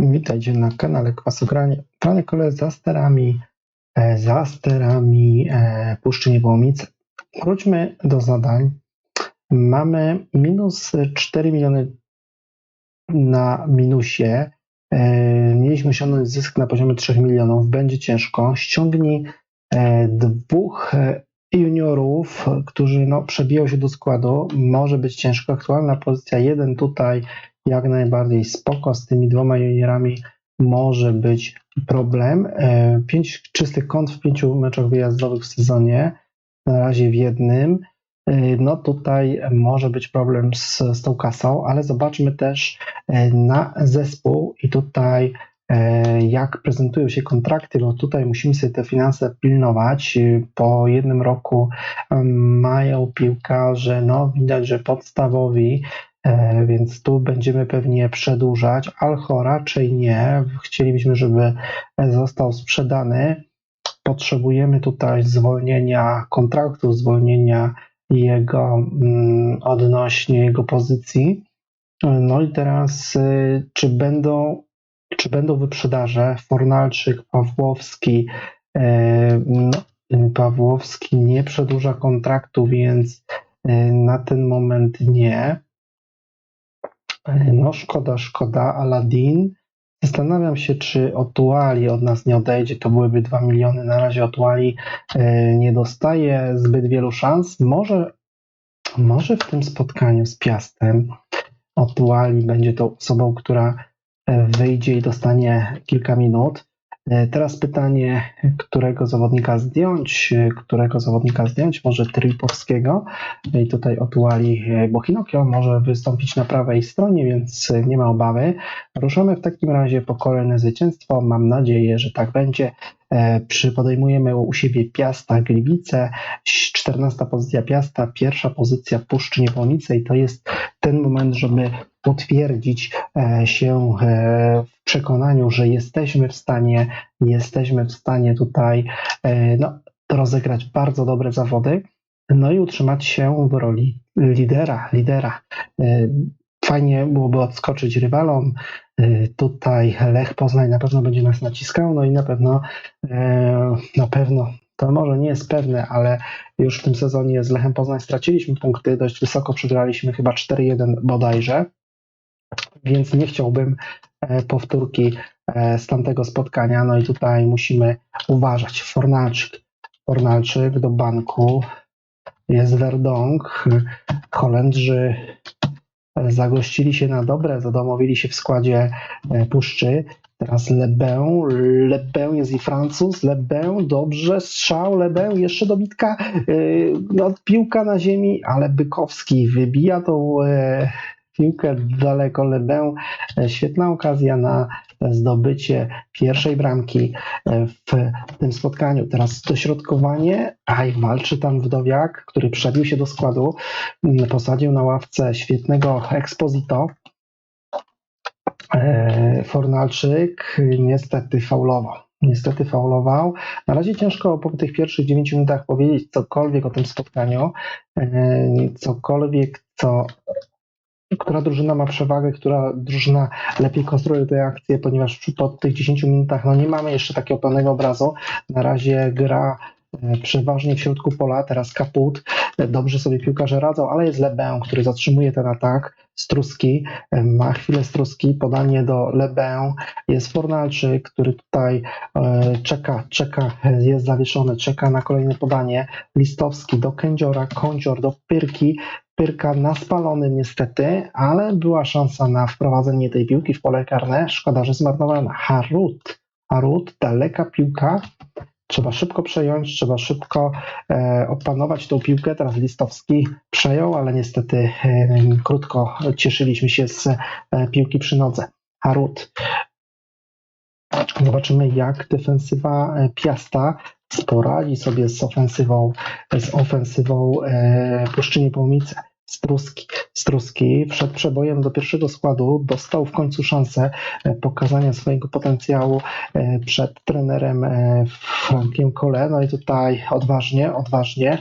Witajcie na kanale Kwasogranie. Panie kole za sterami, e, za sterami e, Puszczy Niepołomice. Wróćmy do zadań. Mamy minus 4 miliony na minusie. E, Mieliśmy osiągnąć zysk na poziomie 3 milionów. Będzie ciężko. Ściągnij dwóch juniorów, którzy no, przebiją się do składu. Może być ciężko. Aktualna pozycja 1 tutaj jak najbardziej spoko. Z tymi dwoma juniorami może być problem. E, Pięć czystych kąt w pięciu meczach wyjazdowych w sezonie, na razie w jednym. E, No tutaj może być problem z, z tą kasą, ale zobaczmy też e, na zespół i tutaj jak prezentują się kontrakty, bo tutaj musimy sobie te finanse pilnować. Po jednym roku em, mają piłkarze, no widać, że podstawowi, więc tu będziemy pewnie przedłużać. Alcho raczej nie. Chcielibyśmy, żeby został sprzedany. Potrzebujemy tutaj zwolnienia kontraktu, zwolnienia jego mm, odnośnie jego pozycji. No i teraz, y, czy będą, czy będą wyprzedaże? Fornalczyk, Pawłowski. e, No, y, Pawłowski nie przedłuża kontraktu, więc y, na ten moment nie. No szkoda, szkoda. Aladdin. Zastanawiam się, czy Otuali od nas nie odejdzie. To byłyby 2 miliony. Na razie Otuali e, nie dostaje zbyt wielu szans. Może, może w tym spotkaniu z Piastem Otuali będzie tą osobą, która e, wyjdzie i dostanie kilka minut. E, Teraz pytanie, którego zawodnika zdjąć, e, którego zawodnika zdjąć, może Tripowskiego i tutaj Otuali, e, bo Hinokio może wystąpić na prawej stronie, więc e, nie ma obawy. Ruszamy w takim razie po kolejne zwycięstwo, mam nadzieję, że tak będzie. E, podejmujemy u siebie Piasta Gliwice, 14 pozycja Piasta, pierwsza pozycja Puszczy Niepołomice i to jest ten moment, żeby potwierdzić e, się e, w przekonaniu, że jesteśmy w stanie, jesteśmy w stanie tutaj e, no, rozegrać bardzo dobre zawody, no i utrzymać się w roli lidera, lidera. Fajnie byłoby odskoczyć rywalom. Tutaj Lech Poznań na pewno będzie nas naciskał, no i na pewno, na pewno, to może nie jest pewne, ale już w tym sezonie z Lechem Poznań straciliśmy punkty, dość wysoko przegraliśmy, chyba 4-1 bodajże, więc nie chciałbym e, powtórki e, z tamtego spotkania, no i tutaj musimy uważać. Fornalczyk, Fornalczyk do banku, jest Verdong, Holendrzy zagościli się na dobre, zadomowili się w składzie e, Puszczy. Teraz Lebę, Lebę jest i Francuz, Lebę, dobrze, strzał, Lebę, jeszcze dobitka, e, no, piłka na ziemi, ale Bykowski wybija tą e, piłkę daleko, Lebę, świetna okazja na zdobycie pierwszej bramki e, w tym spotkaniu. Teraz dośrodkowanie, aj, walczy tam Wdowiak, który przebił się do składu, m, posadził na ławce świetnego Exposito. E, Fornalczyk niestety faulował. Niestety faulował. Na razie ciężko po tych pierwszych 9 minutach powiedzieć cokolwiek o tym spotkaniu. E, Cokolwiek, co która drużyna ma przewagę, która drużyna lepiej konstruuje te akcje, ponieważ po tych 10 minutach no nie mamy jeszcze takiego pełnego obrazu. Na razie gra e, przeważnie w środku pola, teraz kaput, e, dobrze sobie piłkarze radzą, ale jest Lebę, który zatrzymuje ten atak, Struski, e, ma chwilę Struski, podanie do Lebę, jest Fornalczyk, który tutaj czeka, czeka, jest zawieszony, czeka na kolejne podanie, Listowski do Kędziora, Kądzior do Pyrki, Pyrka na spalonym niestety, ale była szansa na wprowadzenie tej piłki w pole karne. Szkoda, że zmarnowana. Harut. Harut, daleka piłka. Trzeba szybko przejąć, trzeba szybko e, opanować tą piłkę. Teraz Listowski przejął, ale niestety e, krótko cieszyliśmy się z e, piłki przy nodze. Harut. Zobaczymy, jak defensywa e, Piasta poradzi sobie z ofensywą, z ofensywą e, Puszczy Niepołomice. Struski. Struski wszedł przebojem do pierwszego składu, dostał w końcu szansę e, pokazania swojego potencjału e, przed trenerem e, Frankiem Kole. No i tutaj odważnie, odważnie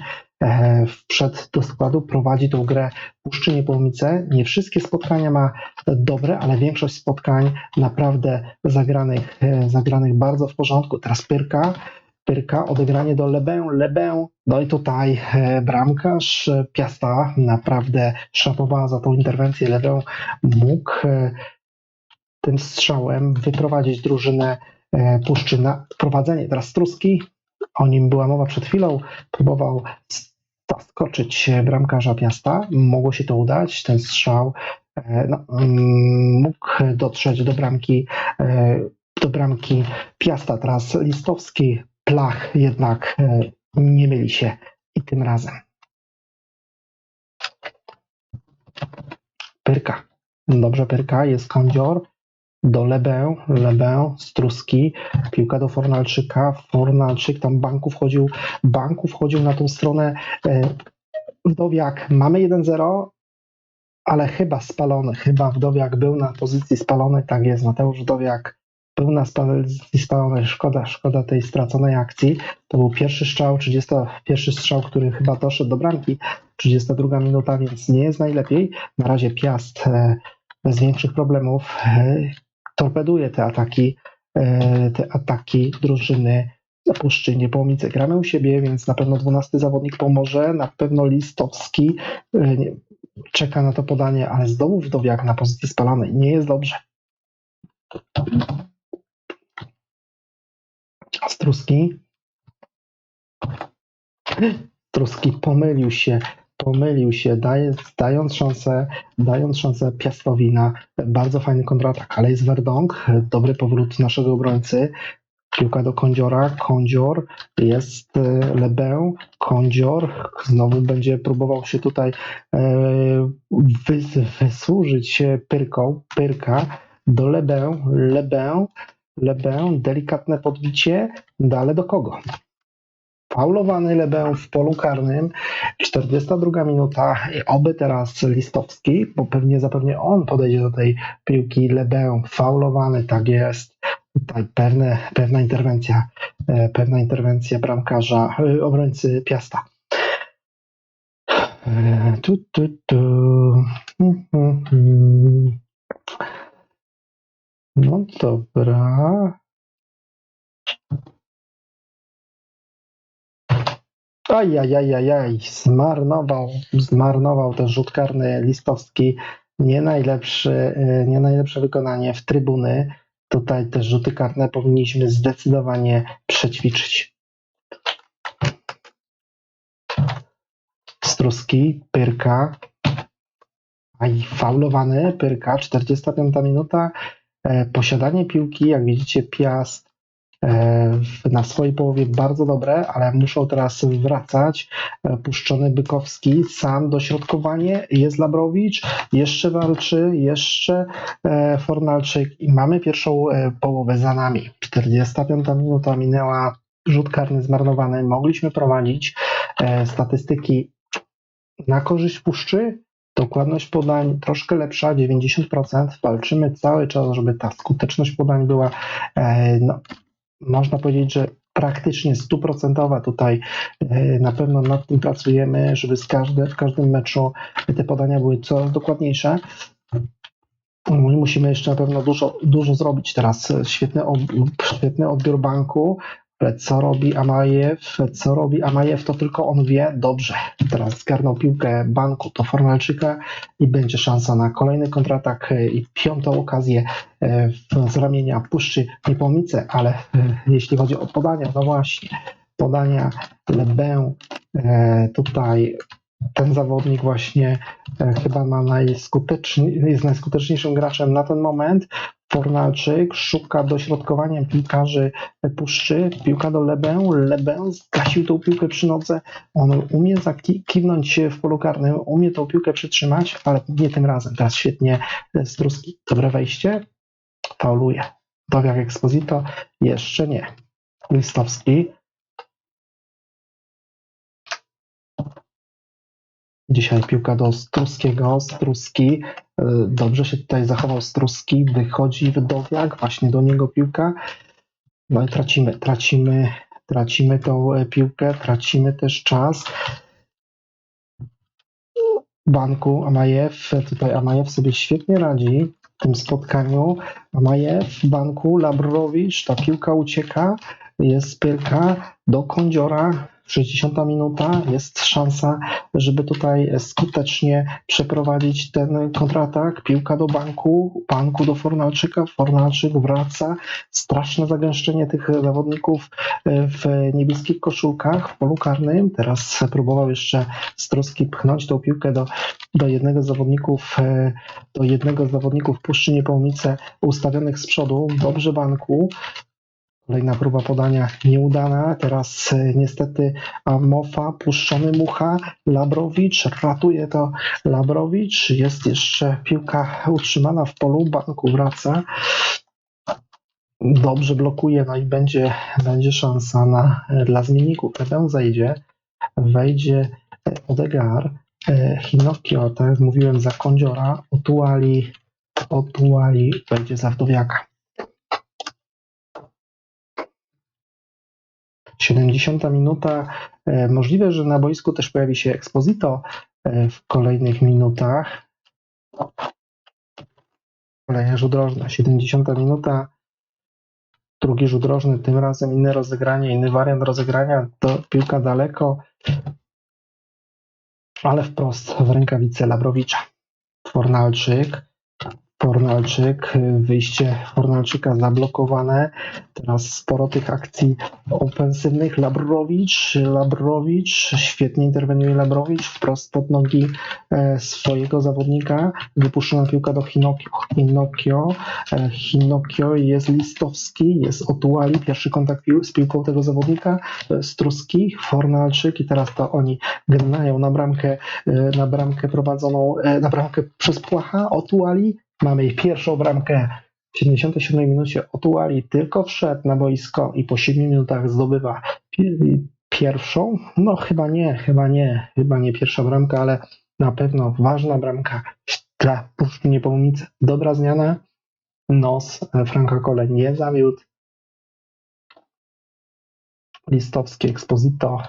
wszedł do składu, prowadzi tą grę Puszczy Niepołomice. Nie wszystkie spotkania ma dobre, ale większość spotkań naprawdę zagranych, zagranych bardzo w porządku. Teraz Pyrka, Pyrka, odegranie do Lebę, Lebę, no i tutaj e, bramkarz e, Piasta naprawdę szapowała za tą interwencję. Lebę mógł e, tym strzałem wyprowadzić drużynę Puszczy na prowadzenie. Teraz Struski, o nim była mowa przed chwilą, próbował zaskoczyć bramkarza Piasta. Mogło się to udać. Ten strzał no, mm, mógł dotrzeć do bramki, do bramki Piasta. Teraz Listowski, Plach jednak e, nie myli się i tym razem. Pyrka. Dobrze, Pyrka. Jest kądzior do Lebę, Lebę, Struski, piłka do Fornalczyka, Fornalczyk tam banku wchodził, banku wchodził na tą stronę e, Wdowiak, mamy 1-0, ale chyba spalony, chyba Wdowiak był na pozycji spalonej, tak jest, Mateusz Wdowiak był na pozycji spalonej, szkoda, szkoda tej straconej akcji, to był pierwszy strzał, 31 strzał, który chyba doszedł do bramki, 32 minuta, więc nie jest najlepiej, na razie Piast e, bez większych problemów e, torpeduje te ataki, e, te ataki drużyny Puszczy Niepołomice. Gramy u siebie, więc na pewno 12 zawodnik pomoże, na pewno Listowski czeka na to podanie, ale znowu Wdowiak na pozycji spalonej. Nie jest dobrze. Struski. Struski pomylił się, pomylił się, daje, dając szansę, dając szansę Piastowi na bardzo fajny kontratak, ale jest Verdong, dobry powrót naszego obrońcy. Piłka do Kądziora, Kądzior, jest e, Lebę, Kądzior, znowu będzie próbował się tutaj e, wys, wysłużyć Pyrką, Pyrka do Lebę, Lebę, Lebę, delikatne podbicie, dalej do kogo? Faulowany Lebę w polu karnym, 42 minuta, oby teraz Listowski, bo pewnie zapewne on podejdzie do tej piłki, Lebę faulowany, tak jest, tutaj pewne, pewna interwencja, e, pewna interwencja bramkarza, e, obrońcy Piasta. E, Tu, tu, tu. Hmm, hmm, hmm. No dobra. Ajajajajaj, zmarnował, zmarnował ten rzut karny Listowski. Nie najlepszy, e, nie najlepsze wykonanie w trybuny. Tutaj te rzuty karne powinniśmy zdecydowanie przećwiczyć. Struski, Pyrka. Aj, faulowany, Pyrka, 45 minuta. E, Posiadanie piłki, jak widzicie, Piast e, na swojej połowie bardzo dobre, ale muszą teraz wracać. E, Puszczony Bykowski, sam dośrodkowanie, jest Labrowicz, jeszcze walczy, jeszcze Fornalczyk i mamy pierwszą połowę za nami. 45 minuta minęła, rzut karny zmarnowany, mogliśmy prowadzić. Statystyki na korzyść Puszczy, dokładność podań troszkę lepsza, 90%. Walczymy cały czas, żeby ta skuteczność podań była, e, no, można powiedzieć, że praktycznie stuprocentowa. Tutaj e, na pewno nad tym pracujemy, żeby z każde, w każdym meczu te podania były coraz dokładniejsze. Musimy jeszcze na pewno dużo, dużo zrobić teraz. Świetny, ob, świetny odbiór banku. Ale co robi Amajew? Co robi Amajew, to tylko on wie. Dobrze. Teraz zgarnął piłkę banku do Formalczyka i będzie szansa na kolejny kontratak e, i piątą okazję e, z ramienia Puszczy Niepołomice, ale e, jeśli chodzi o podania, no właśnie, podania Lebę, tutaj ten zawodnik właśnie chyba ma najskuteczniej, jest najskuteczniejszym graczem na ten moment. Fornalczyk szuka dośrodkowania piłkarzy Puszczy, piłka do Lebę, Lebę zgasił tą piłkę przy nodze, on umie zakiwnąć w polu karnym, umie tą piłkę przytrzymać, ale nie tym razem. Teraz świetnie e, Struski, dobre wejście, fauluje. Dowiak Exposito, jeszcze nie. Listowski, Dzisiaj piłka do Struskiego, Struski, y, dobrze się tutaj zachował Struski, wychodzi Wdowiak, właśnie do niego piłka, no i tracimy, tracimy, tracimy tą e, piłkę, tracimy też czas. banku Amajew. Tutaj Amajew sobie świetnie radzi w tym spotkaniu. Amajew banku, Labrowicz, ta piłka ucieka, jest pyrka do kądziora. 60 minuta, jest szansa, żeby tutaj skutecznie przeprowadzić ten kontratak. Piłka do banku, banku do Fornalczyka, Fornalczyk wraca. Straszne zagęszczenie tych zawodników w niebieskich koszulkach w polu karnym. Teraz próbował jeszcze Struski pchnąć tą piłkę do, do jednego z zawodników, e, do jednego z zawodników Puszczy Niepołomice ustawionych z przodu. Dobrze banku. Kolejna próba podania nieudana. Teraz e, niestety Amofa, puszczony Mucha, Labrowicz, ratuje to Labrowicz. Jest jeszcze piłka utrzymana w polu, banku wraca. Dobrze blokuje, no i będzie, będzie szansa na, dla zmienników. Pewnie zejdzie, wejdzie e, Odegar, e, Hinokio, tak jak mówiłem, za Kądziora, Otuali, Otuali, wejdzie za Wdowiaka. 70 minuta. E, Możliwe, że na boisku też pojawi się Exposito e, w kolejnych minutach. Kolejna rzut rożna, 70 minuta. Drugi rzut rożny, tym razem inne rozegranie, inny wariant rozegrania. To piłka daleko, ale wprost w rękawice Labrowicza. Fornalczyk. Fornalczyk, wyjście Fornalczyka zablokowane. Teraz sporo tych akcji ofensywnych. Labrowicz, Labrowicz, świetnie interweniuje Labrowicz, wprost pod nogi e, swojego zawodnika. Wypuszczona piłka do Hinokio. Hinokio, e, Hinokio jest Listowski, jest Otuali, pierwszy kontakt z piłką tego zawodnika. E, Struski, Fornalczyk i teraz to oni gnają na bramkę, e, na bramkę prowadzoną, e, na bramkę przez Płacha, Otuali. Mamy ich pierwszą bramkę w 77 minucie Otuali tylko wszedł na boisko i po 7 minutach zdobywa pi- pierwszą. No chyba nie, chyba nie, chyba nie pierwsza bramka, ale na pewno ważna bramka dla Puszczy Niepołomice. Dobra zmiana. Nos Franka Kole nie zawiódł. Listowski Exposito.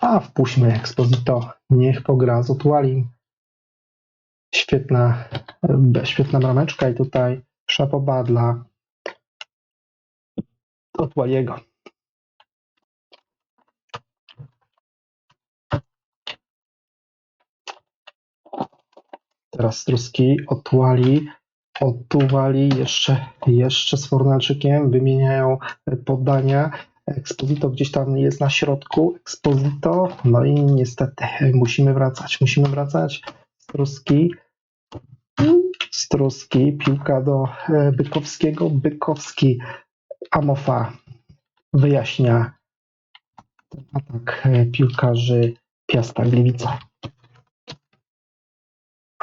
A wpuśćmy Exposito. Niech pogra z Otuali. Świetna, e, świetna brameczka i tutaj szapoba dla Otwaliego. Teraz Struski, Otwali, Otuwali jeszcze, jeszcze z Fornalczykiem, wymieniają e, poddania. Exposito gdzieś tam jest na środku, Exposito, no i niestety e, musimy wracać, musimy wracać. Struski, Struski, piłka do e, Bykowskiego, Bykowski, Amofa wyjaśnia atak e, piłkarzy Piasta Gliwice.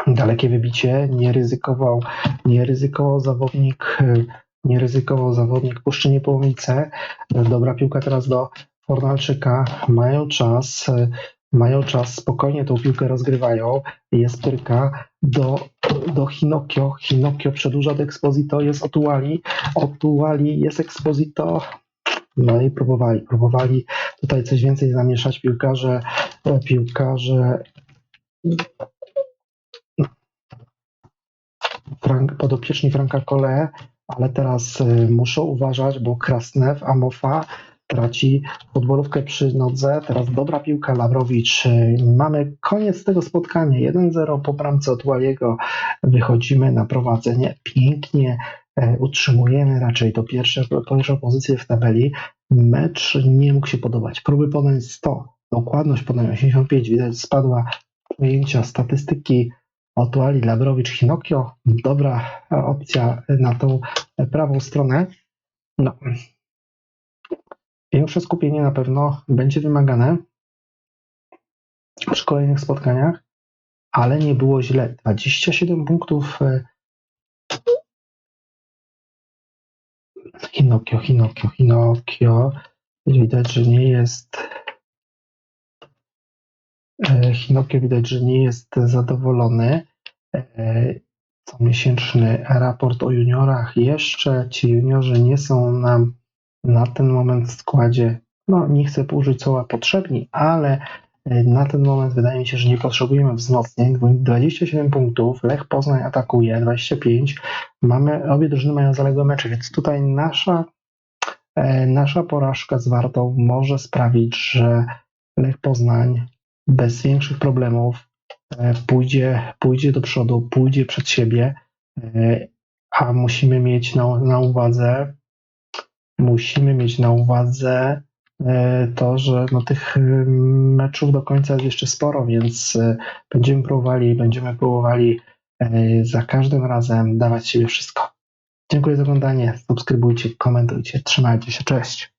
Dalekie wybicie, nie ryzykował, nie ryzykował zawodnik, e, nie ryzykował zawodnik Puszczy Niepołomice. E, Dobra piłka teraz do Fornalczyka, mają czas, mają czas, spokojnie tą piłkę rozgrywają, jest pyrka do, do Hinokio, Hinokio przedłuża do Exposito, jest Otuali, Otuali, jest Exposito, no i próbowali, próbowali tutaj coś więcej zamieszać piłkarze, piłkarze Frank, podopieczni Franka Kole, ale teraz y, muszą uważać, bo Krasnew, Amofa traci podborówkę przy nodze. Teraz dobra piłka, Lawrowicz. Y, Mamy koniec tego spotkania. 1-0 po bramce od. Wychodzimy na prowadzenie. Pięknie e, utrzymujemy raczej to pierwsze, pierwszą pozycję w tabeli. Mecz nie mógł się podobać. Próby podań 100, dokładność podań 85, widać spadła pojęcia statystyki Otuali, Labrowicz, Hinokio. Dobra opcja na tą prawą stronę. No. Większe skupienie na pewno będzie wymagane przy kolejnych spotkaniach, ale nie było źle. 27 punktów. e, Hinokio, Hinokio, Hinokio. Widać, że nie jest. e, Hinokio widać, że nie jest zadowolony. E, Comiesięczny raport o juniorach. Jeszcze ci juniorzy nie są nam na ten moment w składzie. No, nie chcę użyć słowa potrzebni, ale E, Na ten moment wydaje mi się, że nie potrzebujemy wzmocnień. 27 punktów, Lech Poznań atakuje, 25. Mamy, obie drużyny mają zaległe mecze, więc tutaj nasza, e, nasza porażka z Wartą może sprawić, że Lech Poznań bez większych problemów e, pójdzie, pójdzie do przodu, pójdzie przed siebie, a musimy mieć na, na uwadze musimy mieć na uwadze e, to, że no, tych e, meczów do końca jest jeszcze sporo, więc e, będziemy próbowali, będziemy próbowali za każdym razem dawać siebie wszystko. Dziękuję za oglądanie, subskrybujcie, komentujcie, trzymajcie się, cześć.